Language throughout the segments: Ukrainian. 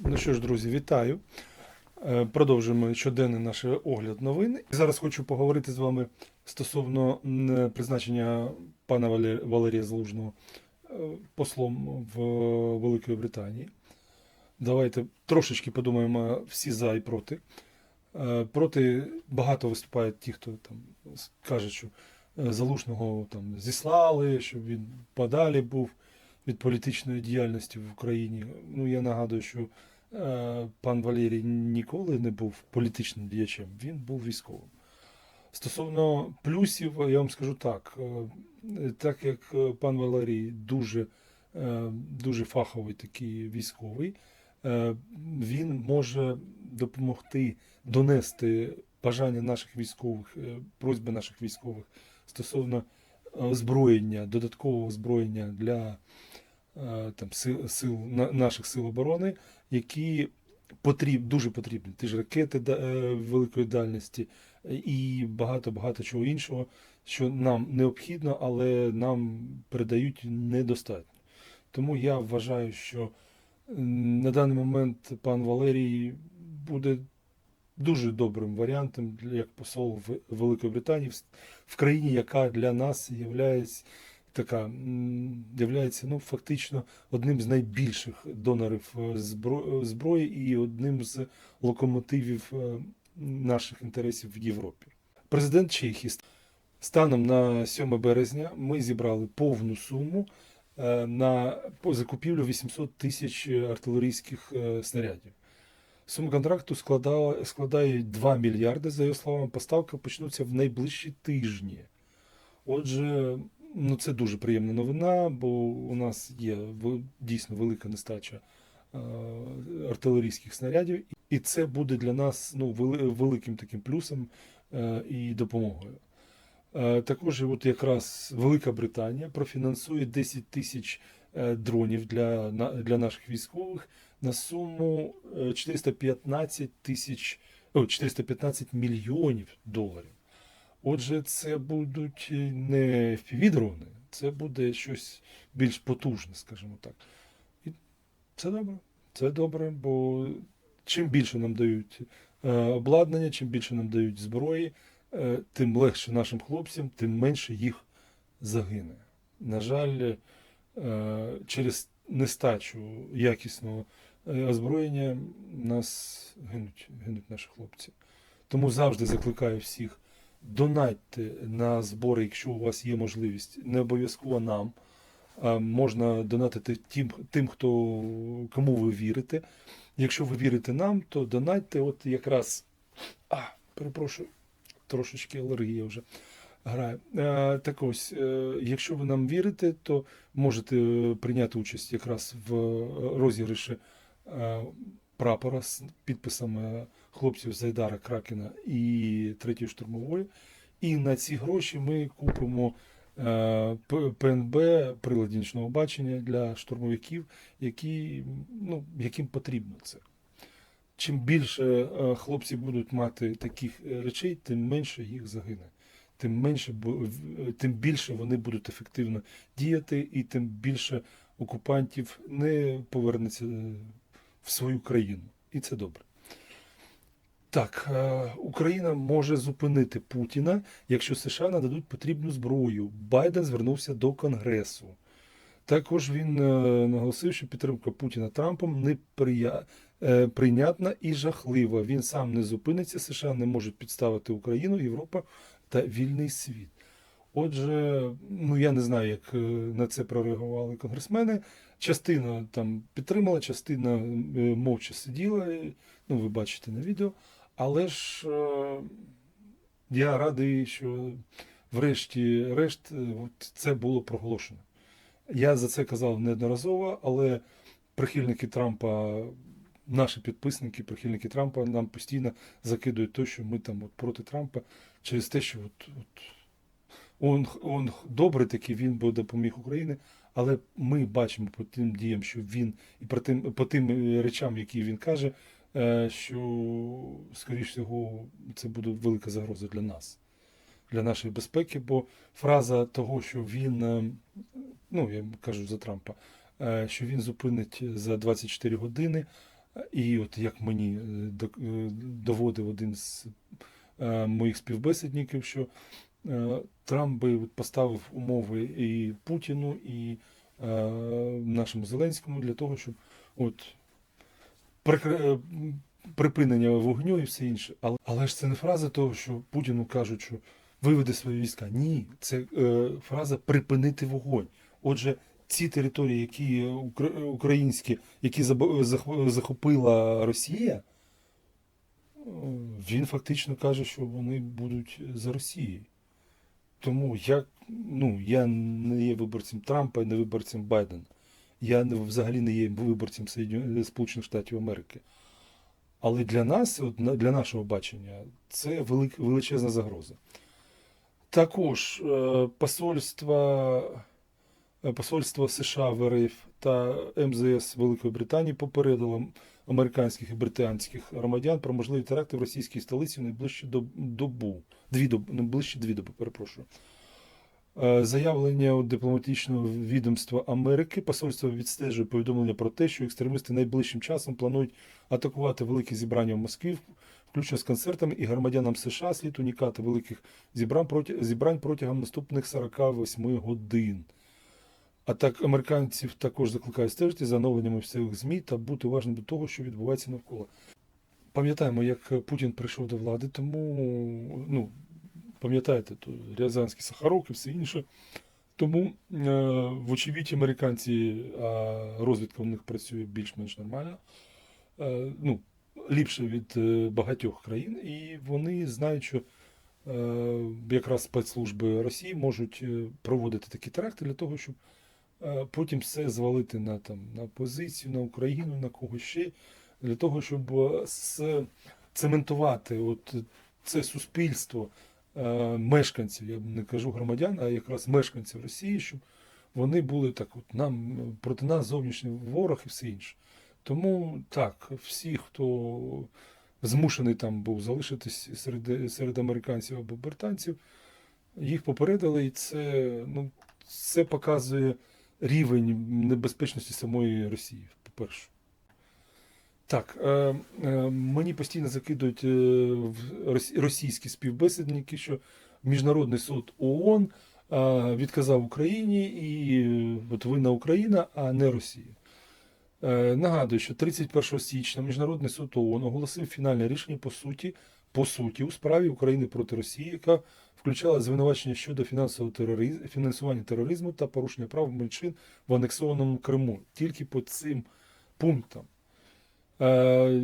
Ну що ж, друзі, вітаю. Е, Продовжуємо щоденний наш огляд новин. Зараз хочу поговорити з вами стосовно призначення пана Валерія Залужного е, послом в Великої Британії. Давайте трошечки подумаємо всі за і проти. Е, Проти багато виступають ті, хто там кажуть, що е, Залужного там зіслали, щоб він подалі був від політичної діяльності в Україні. Ну, я нагадую, що е, пан Валерій ніколи не був політичним діячем, він був військовим. Стосовно плюсів, я вам скажу так: е, так як е, пан Валерій дуже, е, дуже фаховий такий військовий, е, він може допомогти донести бажання наших військових, е, просьби наших військових стосовно е, озброєння, додаткового озброєння для там, сил, сил на- наших сил оборони, які потріб, дуже потрібні. Ті ж ракети е, великої дальності е, і багато-багато чого іншого, що нам необхідно, але нам передають недостатньо. Тому я вважаю, що на даний момент пан Валерій буде дуже добрим варіантом як посол в Великої Британії в країні, яка для нас є така являється ну, фактично одним з найбільших донорів е, зброї і одним з локомотивів е, наших інтересів в Європі. Президент Чехії станом на 7 березня ми зібрали повну суму е, на закупівлю 800 тисяч артилерійських е, снарядів. Сума контракту складала, складає 2 мільярди, за його словами. Поставки почнуться в найближчі тижні. Отже, ну це дуже приємна новина, бо у нас є дійсно велика нестача е, артилерійських снарядів, і це буде для нас ну, великим таким плюсом е, і допомогою. Е, Також от якраз Велика Британія профінансує 10 тисяч дронів для, для наших військових на суму е, 415 тисяч, 415 мільйонів доларів. Отже, це будуть е, не впівдрони, це буде щось більш потужне, скажімо так. І це добре. Це добре, бо чим більше нам дають е, обладнання, чим більше нам дають зброї, е, тим легше нашим хлопцям, тим менше їх загине. На жаль, через нестачу якісного озброєння нас гинуть, гинуть наші хлопці. Тому завжди закликаю всіх. Донатьте на збори, якщо у вас є можливість, не обов'язково нам. Можна донатити тим, тим, хто кому ви вірите. Якщо ви вірите нам, то донатьте. От якраз а, перепрошую, трошечки алергія вже грає. Е, так ось, е, якщо ви нам вірите, то можете е, прийняти участь якраз в розіграші е, прапора з підписами хлопців Зайдара Кракена і третьої штурмової. І на ці гроші ми купимо е, ПНБ приладів нічного бачення для штурмовиків, які, ну, яким потрібно це. Чим більше е, хлопці будуть мати таких е, речей, тим менше їх загине. Тим менше тим більше вони будуть ефективно діяти, і тим більше окупантів не повернеться в свою країну. І це добре. Так, е, Україна може зупинити Путіна, якщо США нададуть потрібну зброю. Байден звернувся до Конгресу. Також він е, наголосив, що підтримка Путіна Трампом не прия... е, і жахлива. Він сам не зупиниться. США не можуть підставити Україну, Європа та вільний світ. Отже, ну я не знаю, як на це прореагували конгресмени. Частина там підтримала, частина е, мовча сиділа. Ну, ви бачите на відео. Але ж е, я радий, що врешті-решт е, це було проголошено. Я за це казав неодноразово, але прихильники Трампа, наші підписники, прихильники Трампа нам постійно закидують те, що ми там от проти Трампа через те, що от, от он, он добрий такий, він би допоміг Україні, але ми бачимо по тим діям, що він і по тим, по тим е, речам, які він каже, е, що, скоріш всього, це буде велика загроза для нас, для нашої безпеки, бо фраза того, що він, е, ну я кажу за Трампа, що він зупинить за 24 години. І от як мені доводив один з моїх співбесідників, що Трамп би поставив умови і Путіну, і е, нашому Зеленському для того, щоб от прикр- е, припинення вогню і все інше. Але, але ж це не фраза того, що Путіну кажуть, що виведе свої війська. Ні, це е, фраза припинити вогонь. Отже, ці території, які українські, які захопила Росія, е, він фактично каже, що вони будуть за Росією. Тому я, ну, я не є виборцем Трампа і не виборцем Байдена. Я взагалі не є виборцем Соєдню- Сполучених Штатів Америки. Але для нас, для нашого бачення, це величезна загроза. Також е, посольство, е, посольство США в РФ та МЗС Великої Британії попередило американських і британських громадян про можливі теракти в російській столиці в найближчу доб- добу. Дві доби, найближчі дві доби, перепрошую. Е, Заявлення дипломатичного відомства Америки посольство відстежує повідомлення про те, що екстремісти найближчим часом планують атакувати великі зібрання в Москві, включно з концертами, і громадянам США слід уникати великих зібрань протягом наступних 48 годин. А так американців також закликають стежити за оновленнями місцевих ЗМІ та бути уважним до того, що відбувається навколо. Пам'ятаємо, як Путін прийшов до влади, тому ну, пам'ятаєте, то Рязанський Сахарок і все інше. Тому, е, вочевидь, американці, а розвідка в них працює більш-менш нормально, е, ну, ліпше від е, багатьох країн, і вони знають, що е, якраз спецслужби Росії можуть е, проводити такі теракти для того, щоб потім все звалити на, там, на опозицію, на Україну, на когось ще, для того, щоб е, цементувати от це суспільство е, мешканців, я не кажу громадян, а якраз мешканців Росії, щоб вони були так, от нам проти нас зовнішній ворог і все інше. Тому так, всі, хто змушений там був залишитись серед, серед американців або британців, їх попередили, і це, ну, це показує рівень небезпечності самої Росії, по-перше. Так, е, е, мені постійно закидують е, російські співбесідники, що Міжнародний суд ООН е, відказав Україні, і е, от винна Україна, а не Росія. Е, Нагадую, що 31 січня Міжнародний суд ООН оголосив фінальне рішення по суті, по суті у справі України проти Росії, яка включала звинувачення щодо фінансового тероризму, фінансування тероризму та порушення прав меншин в анексованому Криму. Тільки по цим пунктам. Е,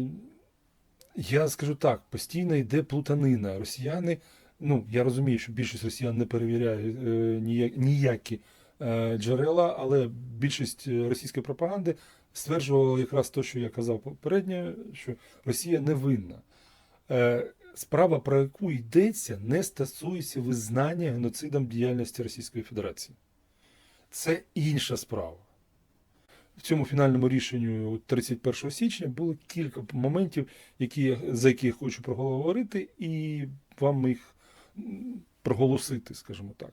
я скажу так: постійно йде плутанина. Росіяни, ну я розумію, що більшість росіян не перевіряє е, ніякі е, джерела, але більшість е, російської пропаганди стверджувала якраз те, що я казав попередньо, що Росія не винна. Е, Справа, про яку йдеться, не стосується визнання геноцидом діяльності Російської Федерації. Це інша справа. В цьому фінальному рішенню 31 січня було кілька моментів, які, за які я хочу проговорити, і вам їх проголосити, скажімо так.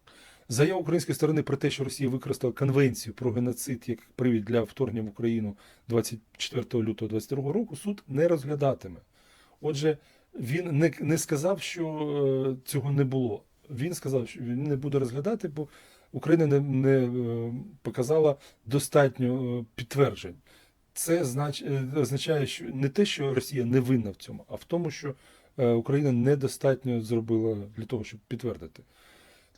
Заява української сторони про те, що Росія використала конвенцію про геноцид як привід для вторгнення в Україну 24 лютого 2022 року, суд не розглядатиме. Отже, він не, не сказав, що е, цього не було. Він сказав, що він не буде розглядати, бо Україна не, не е, показала достатньо е, підтверджень. Це знач, означає, що не те, що Росія не винна в цьому, а в тому, що Україна недостатньо зробила для того, щоб підтвердити.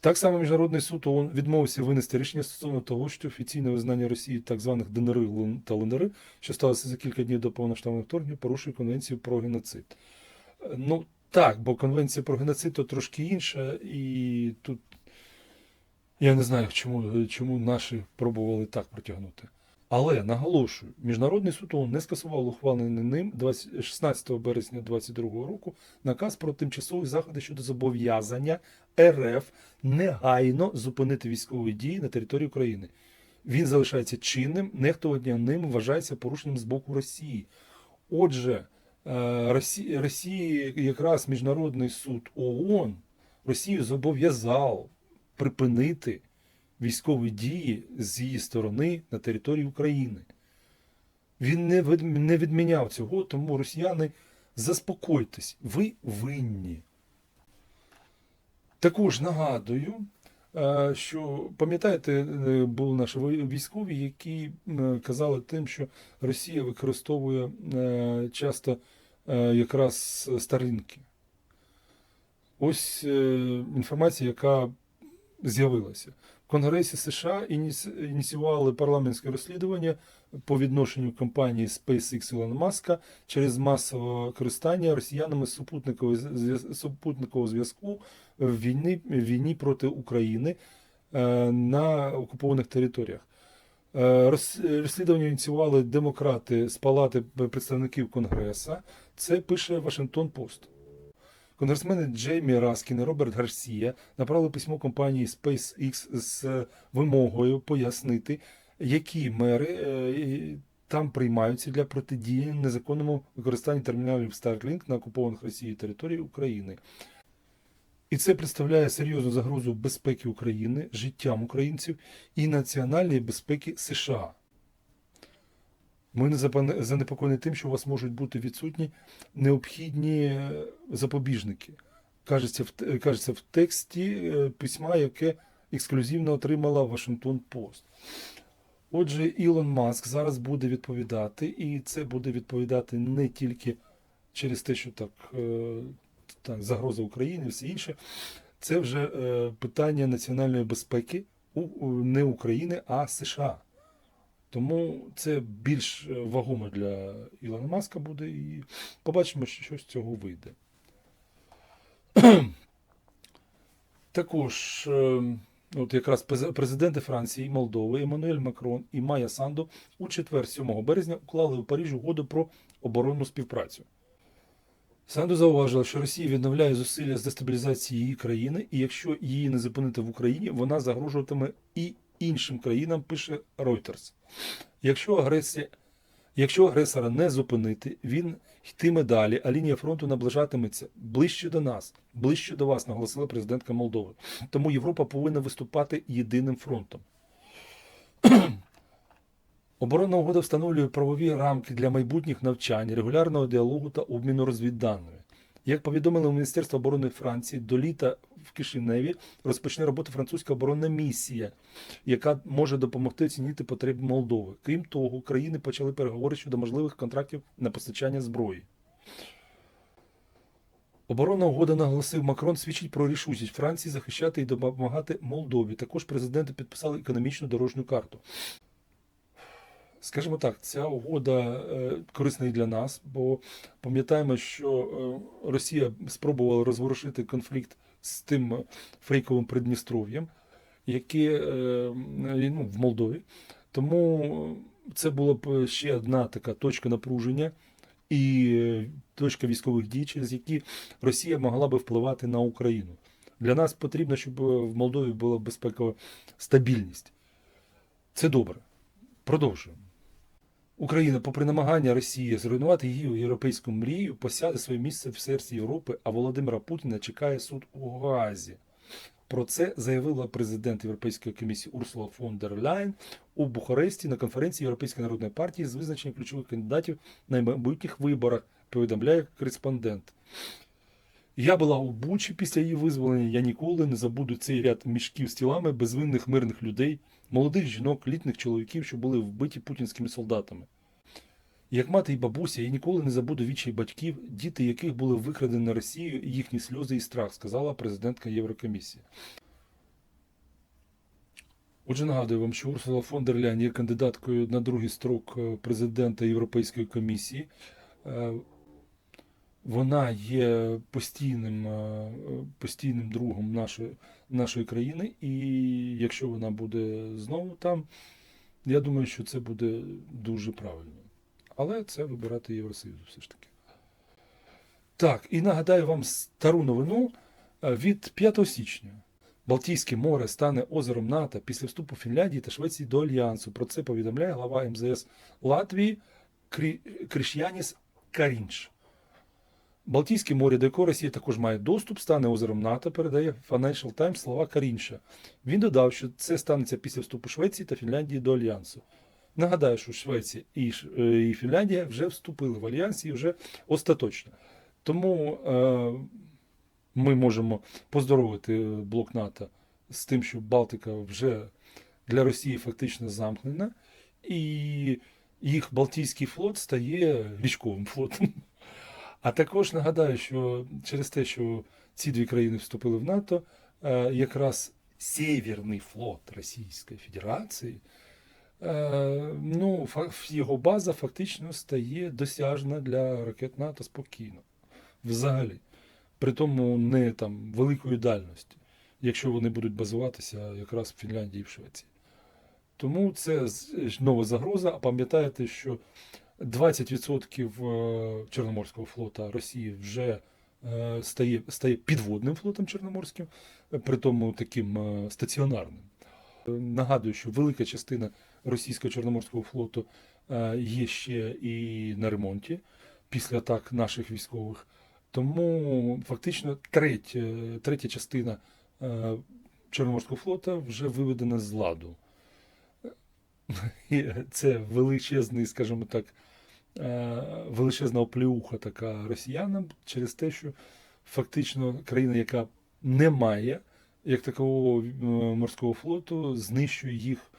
Так само Міжнародний суд ООН відмовився винести рішення стосовно того, що офіційне визнання Росії так званих ДНР та ЛНР, що сталося за кілька днів до повноштабного вторгнення, порушує конвенцію про геноцид. Ну так, бо конвенція про геноцид то трошки інша, і тут я не знаю, чому, чому наші пробували так протягнути. Але наголошую, Міжнародний суд ООН не скасував ухвалений ним 20 16 березня 2022 року наказ про тимчасові заходи щодо зобов'язання РФ негайно зупинити військові дії на території України. Він залишається чинним, нехтування ним вважається порушенням з боку Росії. Отже, Росії, Росії якраз Міжнародний суд ООН Росію зобов'язав припинити військові дії з її сторони на території України. Він не, відміняв цього, тому росіяни, заспокойтесь, ви винні. Також нагадую, е, що пам'ятаєте, е, були наші військові, які казали тим, що Росія використовує е, часто е, якраз старинки. Ось інформація, яка з'явилася. Конгресі США ініці- ініціювали парламентське розслідування по відношенню компанії SpaceX Ілона Маска через масове користання росіянами супутникового зв'яз- супутникового зв'язку в війні, війні проти України е, на окупованих територіях. Е, Розслідування ініціювали демократи з Палати представників Конгреса. Це пише Вашингтон Пост. Конгресмени Джеймі Раскін і Роберт Гарсія направили письмо компанії SpaceX з вимогою пояснити, які мери е, там приймаються для протидії незаконному використанню терміналів Starlink на окупованих Росією території України. І це представляє серйозну загрозу безпеки України, життям українців і національної безпеки США. Ми не занепокоєні тим, що у вас можуть бути відсутні необхідні е, запобіжники. Кажеться в, кажеться в тексті е, письма, яке ексклюзивно отримала Вашингтон Пост. Отже, Ілон Маск зараз буде відповідати, і це буде відповідати не тільки через те, що так, е, так загроза Україні і все інше. Це вже питання національної безпеки у- не України, а США. Тому це більш е, вагомо для Ілона Маска буде, і побачимо, що що з цього вийде. Також, е, от якраз президенти Франції, Молдови, Еммануель Макрон і Майя Санду у четвер, 7 березня, уклали у Парижі угоду про оборонну співпрацю. Санду зауважила, що Росія відновляє зусилля з дестабілізації її країни, і якщо її не зупинити в Україні, вона загрожуватиме і іншим країнам, пише Reuters. Якщо агресія, якщо агресора не зупинити, він йтиме далі, а лінія фронту наближатиметься ближче до нас, ближче до вас, наголосила президентка Молдови. Тому Європа повинна виступати єдиним фронтом. Оборонна угода встановлює правові рамки для майбутніх навчань, регулярного діалогу та обміну розвідданими. Як повідомили у Міністерство оборони Франції, до літа в Кишиневі розпочне роботу французька оборонна місія, яка може допомогти оцінити потреби Молдови. Крім того, країни почали переговори щодо можливих контрактів на постачання зброї. Оборонна угода, наголосив Макрон, свідчить про рішучість Франції захищати і допомагати Молдові. Також президенти підписали економічну дорожню карту. Скажімо так, ця угода е, корисна і для нас, бо пам'ятаємо, що е, Росія спробувала розворушити конфлікт з тим е, фейковим Придністров'ям, яке ну, в Молдові. Тому це була б ще одна така точка напруження і точка військових дій, через які Росія могла би впливати на Україну. Для нас потрібно, щоб в Молдові була безпекова стабільність. Це добре. Продовжуємо. Україна, попри намагання Росії зруйнувати її європейську мрію, посяде своє місце в серці Європи, а Володимира Путіна чекає суд у Гаазі. Про це заявила президент Європейської комісії Урсула фон дер Ляйн у Бухаресті на конференції Європейської народної партії з визначення ключових кандидатів на майбутніх виборах, повідомляє кореспондент. Я була у Бучі після її визволення. Я ніколи не забуду цей ряд мішків з тілами безвинних мирних людей, молодих жінок, літніх чоловіків, що були вбиті путінськими солдатами. Як мати і бабуся, я ніколи не забуду вічі батьків, діти яких були викрадені на Росію, їхні сльози і страх, сказала президентка Єврокомісії. Отже, нагадую вам, що Урсула фон дер Ляйн є кандидаткою на другий строк е, президента Європейської комісії. Е, Вона є постійним, е, постійним другом нашої, нашої країни, і якщо вона буде знову там, я думаю, що це буде дуже правильно. Але це вибирати Євросоюзу все ж таки. Так, і нагадаю вам стару новину е, від 5 січня. Балтійське море стане озером НАТО після вступу Фінляндії та Швеції до Альянсу. Про це повідомляє глава МЗС Латвії Крі... Кріш'яніс Карінч. Балтійське море, до якого Росія також має доступ, стане озером НАТО, передає Financial Times слова Карінша. Він додав, що це станеться після вступу Швеції та Фінляндії до Альянсу. Нагадаю, що Швеція і, е, Фінляндія вже вступили в альянс і вже остаточно. Тому е, ми можемо поздоровити блок НАТО з тим, що Балтика вже для Росії фактично замкнена, і їх Балтійський флот стає військовим флотом. А також нагадаю, що через те, що ці дві країни вступили в НАТО, е, якраз Северний флот Російської Федерації, е, ну, його база фактично стає досяжна для ракет НАТО спокійно. Взагалі. При тому не там великої дальності, якщо вони будуть базуватися якраз в Фінляндії і в Швеції. Тому це нова загроза. А пам'ятаєте, що 20% е, Чорноморського флота Росії вже е, стає, стає підводним флотом Чорноморським, при тому таким е, стаціонарним. Нагадую, що велика частина російського Чорноморського флоту є ще і на ремонті після атак наших військових. Тому фактично третя, третя частина Чорноморського флота вже виведена з ладу. Це величезний, скажімо так, величезна оплеуха така росіянам через те, що фактично країна, яка не має як такого е, морського флоту, знищує їх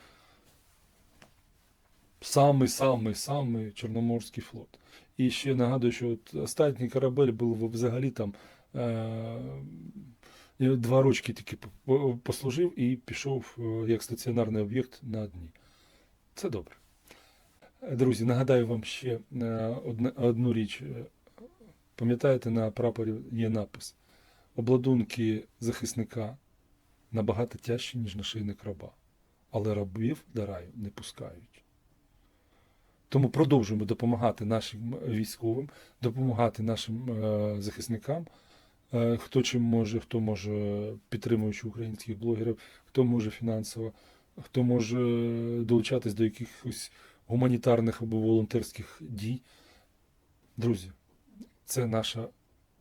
самий самий самий Чорноморський флот. І ще нагадую, що от останній корабель був взагалі там е, два рочки тільки послужив і пішов е, як стаціонарний об'єкт на дні. Це добре. Друзі, нагадаю вам ще е, одну річ. Пам'ятаєте, на прапорі є напис: обладунки захисника набагато тяжчі, ніж нашийник раба, але рабів до раю не пускають. Тому продовжуємо допомагати нашим військовим, допомагати нашим е, захисникам. Е, хто чим може, хто може підтримуючи українських блогерів, хто може фінансово, хто може долучатись до якихось гуманітарних або волонтерських дій. Друзі, це наша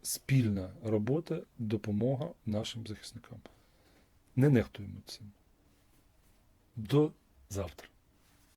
спільна робота, допомога нашим захисникам. Не нехтуємо цим. До завтра.